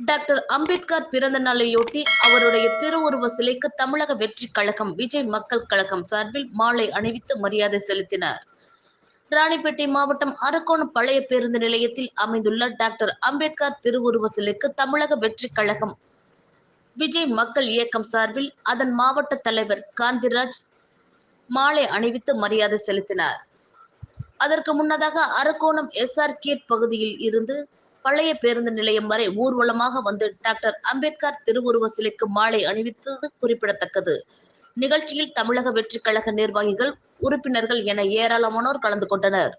Doctor Ambedkar பிறந்த நாளையொட்டி அவருடைய திருவுருவ சிலைக்கு தமிழக வெற்றி கழகம் விஜய் மக்கள் கழகம் சார்பில் மாலை அணிவித்து மரியாதை செலுத்தினர். ராணிப்பேட்டை மாவட்டம் அரக்கோணம் பழைய பேருந்து நிலையத்தில் அமைந்துள்ள டாக்டர் அம்பேத்கர் திருவுருவ சிலைக்கு தமிழக வெற்றி கழகம் விஜய் மக்கள் இயக்கம் சார்பில் அதன் மாவட்ட தலைவர் காந்திராஜ் மாலை அணிவித்து மரியாதை செலுத்தினார். அதற்கு முன்னதாக அரக்கோணம் எஸ்ஆர்கேட் பகுதியில் இருந்து பழைய பேருந்து நிலையம் வரை ஊர்வலமாக வந்து டாக்டர் அம்பேத்கர் திருவுருவ சிலைக்கு மாலை அணிவித்தது குறிப்பிடத்தக்கது. நிகழ்ச்சியில் தமிழக வெற்றி கழக நிர்வாகிகள் உறுப்பினர்கள் என ஏராளமானோர் கலந்து கொண்டனர்.